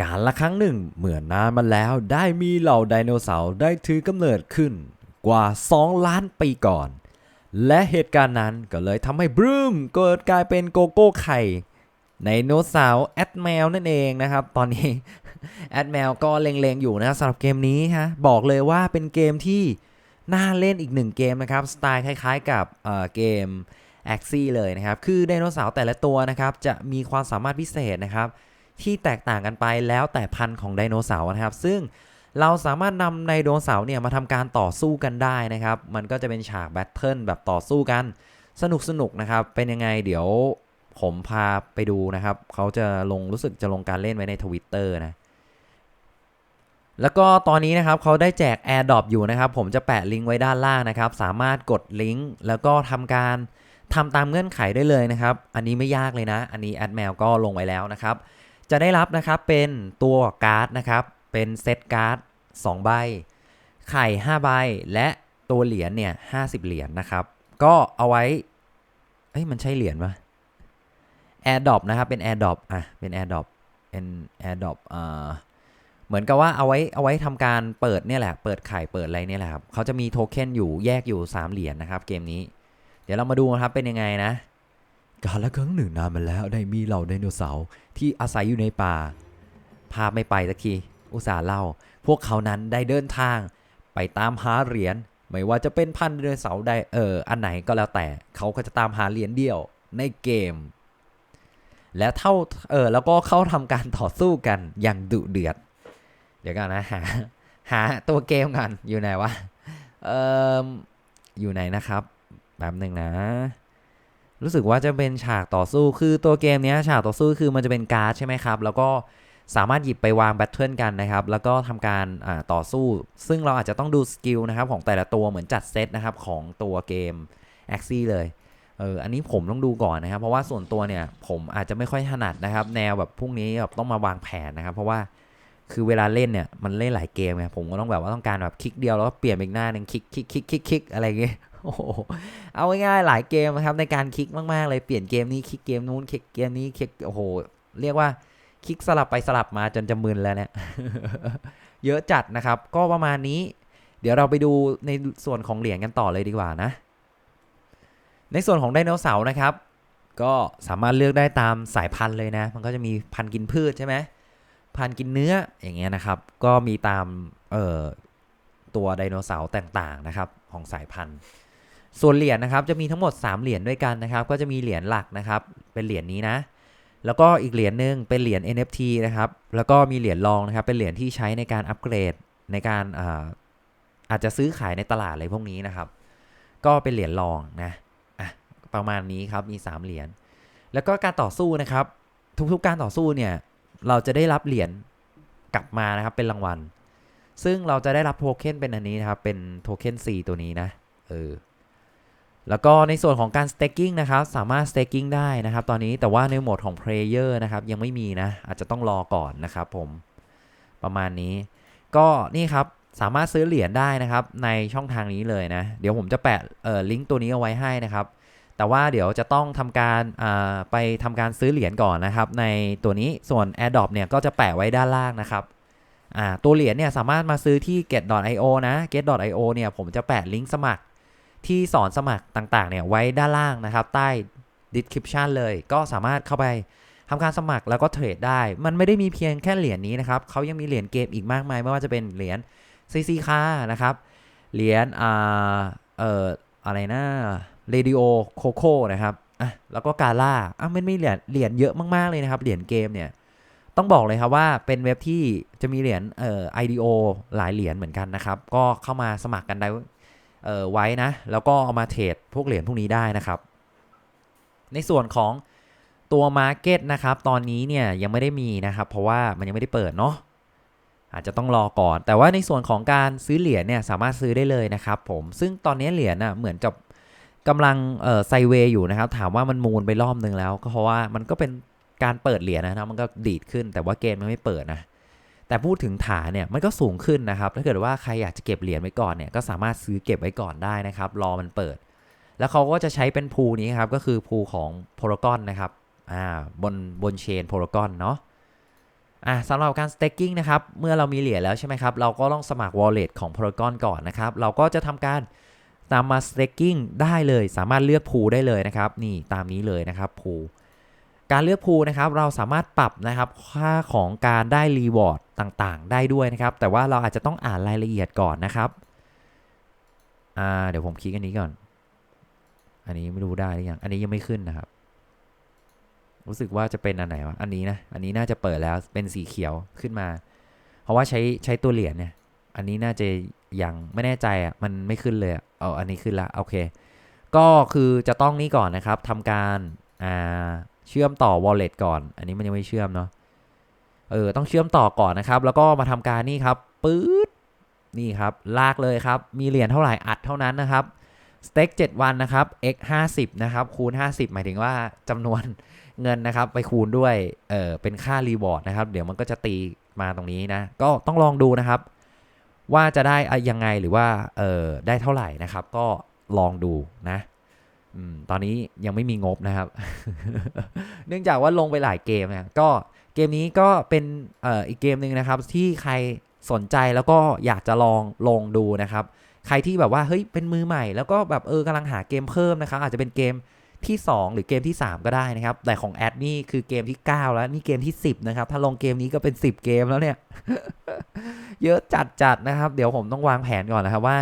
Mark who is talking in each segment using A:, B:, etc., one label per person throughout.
A: การละครั้งหนึ่งเมื่อนานมาแล้วได้มีเหล่าไดโนเสาร์ได้ถือกำเนิดขึ้นกว่า 2 ล้านปีก่อน และเหตุการณ์นั้นก็เลยทำให้บรูมเกิดกลายเป็นโกโก้ไข่ไดโนเสาร์แอดแมวนั่นเองนะครับ ตอนนี้แอดแมวก็เล็งๆอยู่นะสำหรับเกมนี้ฮะบอกเลยว่าเป็นเกมที่น่าเล่นอีกหนึ่งเกมนะครับสไตล์คล้ายๆกับเเกมแอ็กซี่เลยนะครับ คือไดโนเสาร์แต่ละตัวนะครับจะมีความสามารถพิเศษนะครับ ที่แตกต่างกันไปแล้วแต่พันธุ์ของไดโนเสาร์นะครับ ซึ่งเราสามารถนำไดโนเสาร์เนี่ยมาทำการต่อสู้กันได้นะครับ มันก็จะเป็นฉากแบทเทิลแบบต่อสู้กัน สนุกสนุกๆนะครับ เป็นยังไงเดี๋ยวผมพาไปดูนะครับ เขาจะลงรู้สึกจะลงการเล่นไว้ในทวิตเตอร์นะ แล้วก็ตอนนี้นะครับเขาได้แจก AirDrop อยู่นะครับ ผมจะแปะลิงก์ไว้ด้านล่างนะครับ สามารถกดลิงก์แล้วก็ทำการทำตามเงื่อนไขได้เลยนะครับ อันนี้ไม่ยากเลยนะ อันนี้แอดแมวก็ลงไว้แล้วนะครับ จะได้รับนะครับเป็นตัวการ์ดนะครับ เป็นเซตการ์ด2ใบ ไข่ 5 ใบ และตัวเหรียญเนี่ย50เหรียญนะครับ ก็เอาไว้ เอ้ยมันใช่เหรียญปะ AirDrop นะครับ เป็น AirDrop อะ เป็น AirDrop เป็น AirDrop อ่าเหมือนกับว่าเอาไว้เอาไว้ทำการเปิดเนี่ยแหละ เปิดไข่เปิดอะไรเนี่ยแหละครับเขาจะมีโทเค็นอยู่แยกอยู่ 3 เหรียญนะครับเกมนี้ เดี๋ยวเรามาดูนะครับเป็นยังไงนะ กาลครั้งหนึ่งนานมาแล้วได้มีเหล่าไดโนเสาร์ที่อาศัยอยู่ในป่าภาไม่ไปสักที อุตส่าห์เล่า พวกเขานั้นได้เดินทาง ไปตามหาเหรียญ ไม่ว่าจะเป็นพันไดโนเสาร์ใดเออ อันไหนก็แล้วแต่ เขาก็จะตามหาเหรียญเดียวในเกม และเท่า เออ แล้วก็เข้าทำการต่อสู้กันอย่างดุเดือด เดี๋ยวก่อนนะ หา หาตัวเกมกันอยู่ไหนวะ เอออยู่ไหนนะครับ แป๊บหนึ่งนะ รู้สึกว่าจะเป็นฉากต่อสู้คือตัวเกมนี้ฉากต่อสู้คือมันจะเป็นการ์ดใช่ไหมครับ แล้วก็สามารถหยิบไปวางแบทเทิลกันนะครับ แล้วก็ทำการต่อสู้ ซึ่งเราอาจจะต้องดูสกิลนะครับของแต่ละตัวเหมือนจัดเซตนะครับของตัวเกม a x ซี่เลยเอออันนี้ผมต้องดูก่อนนะครับ เพราะว่าส่วนตัวเนี่ยผมอาจจะไม่ค่อยถนัดนะครับ แนวแบบพวกนี้แบบต้องมาวางแผนนะครับ เพราะว่าคือเวลาเล่นเนี่ยมันเล่นหลายเกมไงผมก็ต้องแบบว่าต้องการแบบคลิกเดียวแล้วก็เปลี่ยนไปอีกหน้าหนึ่งคลิกคลิกคลิกคลิกคลิกอะไรอย่างเงี้ย โอ้โหเอาง่ายๆหลายเกมนะครับในการคลิกมากๆเลยเปลี่ยนเกมนี้คลิกเกมนู้นคลิกเกมนี้คลิกโอ้โหเรียกว่าคลิกสลับไปสลับมาจนจะมึนแล้วเนี่ยเยอะจัดนะครับ ก็ประมาณนี้ เดี๋ยวเราไปดูในส่วนของเหรียญกันต่อเลยดีกว่านะ ในส่วนของไดโนเสาร์นะครับ ก็สามารถเลือกได้ตามสายพันธุ์เลยนะ มันก็จะมีพันธุ์กินพืชใช่ไหมพันธุ์กินเนื้ออย่างเงี้ยนะครับ ก็มีตามเอ่อตัวไดโนเสาร์ต่างๆนะครับ ของสายพันธุ์ ส่วนเหรียญนะครับจะมีทั้งหมด 3 เหรียญด้วยกันนะครับ ก็จะมีเหรียญหลักนะครับ เป็นเหรียญนี้นะ แล้วก็อีกเหรียญหนึ่งเป็นเหรียญ NFT นะครับ แล้วก็มีเหรียญรองนะครับ เป็นเหรียญที่ใช้ในการอัปเกรดในการอาอาจจะซื้อขายในตลาดอะไรพวกนี้นะครับ ก็เป็นเหรียญรองนะอะประมาณนี้ครับมี 3 เหรียญแล้วก็การต่อสู้นะครับ ทุกๆการต่อสู้เนี่ยเราจะได้รับเหรียญกลับมานะครับเป็นรางวัล ซึ่งเราจะได้รับโทเค็นเป็นอันนี้นะครับเป็นโทเค็น C ตัวนี้นะเออ แล้วก็ในส่วนของการ staking นะครับ สามารถ staking ได้นะครับ ตอนนี้แต่ว่าในโหมดของ player นะครับ ยังไม่มีนะ อาจจะต้องรอก่อนนะครับผมประมาณนี้ ก็นี่ครับสามารถซื้อเหรียญได้นะครับ ในช่องทางนี้เลยนะ เดี๋ยวผมจะแปะลิงก์ตัวนี้เอาไว้ให้นะครับ แต่ว่าเดี๋ยวจะต้องทำการไปทำการซื้อเหรียญก่อนนะครับ ในตัวนี้ส่วน AirDrop เนี่ยก็จะแปะไว้ด้านล่างนะครับตัวเหรียญเนี่ยสามารถมาซื้อที่ get.io นะ get.io เนี่ยผมจะแปะลิงก์สมัคร ที่สอนสมัครต่างๆเนี่ยไว้ด้านล่างนะครับ ใต้ description เลยก็สามารถเข้าไปทำการสมัครแล้วก็เทรดได้ มันไม่ได้มีเพียงแค่เหรียญนี้นะครับเขายังมีเหรียญเกมอีกมากมาย ไม่ว่าจะเป็นเหรียญ CC คานะครับ เหรียญอ่าเอ่ออะไรนะเรดิโอโคโค่นะครับอะแล้วก็กาล่าอะมันมีเหรียญเหรียญเยอะมากๆเลยนะครับ เหรียญเกมเนี่ยต้องบอกเลยครับว่าเป็นเว็บที่จะมีเหรียญเอ่อ IDO หลายเหรียญเหมือนกันนะครับ ก็เข้ามาสมัครกันได้ ไว้นะ แล้วก็เอามาเทรดพวกเหรียญพวกนี้ได้นะครับ ในส่วนของตัว Market นะครับตอนนี้เนี่ยยังไม่ได้มีนะครับ เพราะว่ามันยังไม่ได้เปิดเนาะอาจจะต้องรอก่อน แต่ว่าในส่วนของการซื้อเหรียญเนี่ยสามารถซื้อได้เลยนะครับผมซึ่งตอนนี้เหรียญน่ะเหมือนกับกำลังไซเวย์อยู่นะครับ ถามว่ามันมูลไปรอบนึงแล้ว ก็เพราะว่ามันก็เป็นการเปิดเหรียญนะมันก็ดีดขึ้นแต่ว่าเกมมันไม่เปิดนะ แต่พูดถึงฐานเนี่ยมันก็สูงขึ้นนะครับ ถ้าเกิดว่าใครอยากจะเก็บเหรียญไว้ก่อนเนี่ยก็สามารถซื้อเก็บไว้ก่อนได้นะครับ รอมันเปิด แล้วเขาก็จะใช้เป็นพูนี้ครับ ก็คือพูของ p พ r a g o n นะครับ อ่า บนบนเชน p พ r a g o n เนาะ อะสำหรับการ staking นะครับ เมื่อเรามีเหรียญแล้วใช่ไหมครับ เราก็ต้องสมัคร wallet ของ Polygon ก่อนนะครับ เราก็จะทำการตามมา staking ได้เลย สามารถเลือก pool ได้เลยนะครับ นี่ตามนี้เลยนะครับ pool การเลือก pool นะครับเราสามารถปรับนะครับค่าของการได้ reward ต่างๆ ได้ด้วยนะครับ แต่ว่าเราอาจจะต้องอ่านรายละเอียดก่อนนะครับเดี๋ยวผมคลิกอันนี้ก่อน อันนี้ไม่รู้ได้หรือยังอันนี้ยังไม่ขึ้นนะครับ รู้สึกว่าจะเป็นอันไหนวะอันนี้นะอันนี้น่าจะเปิดแล้วเป็นสีเขียวขึ้นมา เพราะว่าใช้ใช้ตัวเหรียญเนี่ย อันนี้น่าจะยังไม่แน่ใจอะมันไม่ขึ้นเลยอะเอาอันนี้ขึ้นละโอเค ก็คือจะต้องนี่ก่อนนะครับทำการอ่า เชื่อมต่อ wallet ก่อน อันนี้มันยังไม่เชื่อมเนาะ เออ ต้องเชื่อมต่อก่อนนะครับ แล้วก็มาทำการนี่ครับปื๊ด นี่ครับ ลากเลยครับ มีเหรียญเท่าไหร่อัดเท่านั้นนะครับสเต็ก7วันนะครับ x 50นะครับ คูณ 50 หมายถึงว่าจำนวนเงินนะครับ ไปคูณด้วย เออเป็นค่ารีวอร์ดนะครับ เดี๋ยวมันก็จะตีมาตรงนี้นะ ก็ต้องลองดูนะครับ ว่าจะได้ยังไงหรือว่า เออได้เท่าไหร่นะครับ ก็ลองดูนะ ตอนนี้ยังไม่มีงบนะครับ เนื่องจากว่าลงไปหลายเกมนะก็เกมนี้ก็เป็นอ,อ,อีกเกมหนึ่งนะครับ ที่ใครสนใจแล้วก็อยากจะลองลงดูนะครับ ใครที่แบบว่าเฮ้ยเป็นมือใหม่ แล้วก็แบบเออกำลังหาเกมเพิ่มนะครับ อาจจะเป็นเกมที่ 2 หรือเกมที่ 3 ก็ได้นะครับ แต่ของแอดนี่คือเกมที่ 9 แล้วนี่เกมที่ 10 นะครับ ถ้าลงเกมนี้ก็เป็น 10 เกมแล้วเนี่ย เยอะจัดจัดนะครับ เดี๋ยวผมต้องวางแผนก่อนนะครับว่า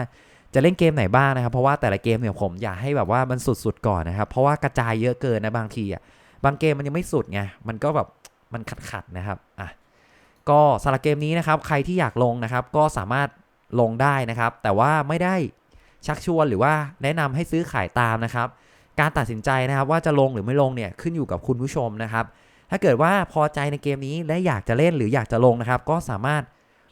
A: จะเล่นเกมไหนบ้างนะครับ เพราะว่าแต่ละเกมเนี่ยผมอยากให้แบบว่ามันสุดๆก่อนนะครับ เพราะว่ากระจายเยอะเกินนะบางทีอะบางเกมมันยังไม่สุดไงมันก็แบบมันขัดๆนะครับอะก็สำหรับเกมนี้นะครับ ใครที่อยากลงนะครับ ก็สามารถลงได้นะครับ แต่ว่าไม่ได้ชักชวนหรือว่าแนะนำให้ซื้อขายตามนะครับ การตัดสินใจนะครับว่าจะลงหรือไม่ลงเนี่ยขึ้นอยู่กับคุณผู้ชมนะครับ ถ้าเกิดว่าพอใจในเกมนี้และอยากจะเล่นหรืออยากจะลงนะครับ ก็สามารถ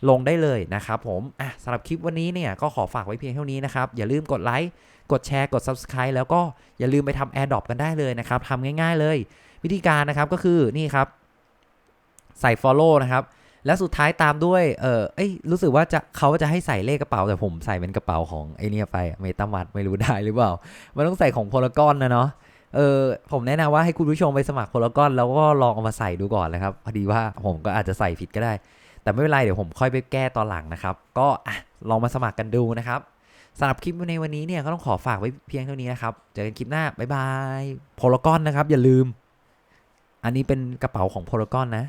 A: ลงได้เลยนะครับผมอะสำหรับคลิปวันนี้เนี่ยก็ขอฝากไว้เพียงเท่านี้นะครับ อย่าลืมกดไลค์กดแชร์กด Subscribe แล้วก็อย่าลืมไปทำ AirDrop กันได้เลยนะครับทำง่ายๆเลย วิธีการนะครับก็คือนี่ครับ ใส่ follow นะครับ และสุดท้ายตามด้วยเออเอ้ยรู้สึกว่าจะเขาจะให้ใส่เลขกระเป๋า แต่ผมใส่เป็นกระเป๋าของไอเนี่ยไปเมตามัดไม่รู้ได้หรือเปล่า มันต้องใส่ของโพลกอนนะเนาะเออผมแนะนำว่าให้คุณผู้ชมไปสมัครโพลกอนแล้วก็ลองเอามาใส่ดูก่อนนะครับพอดีว่าผมก็อาจจะใส่ผิดก็ได้ แต่ไม่เป็นไรเดี๋ยวผมค่อยไปแก้ตอนหลังนะครับ ก็ลองมาสมัครกันดูนะครับสำหรับคลิปในวันนี้เนี่ยก็ต้องขอฝากไว้เพียงเท่านี้นะครับ เจอกันคลิปหน้า บ๊ายบายโพลกอนนะครับ อย่าลืม อันนี้เป็นกระเป๋าของโพลกอนนะ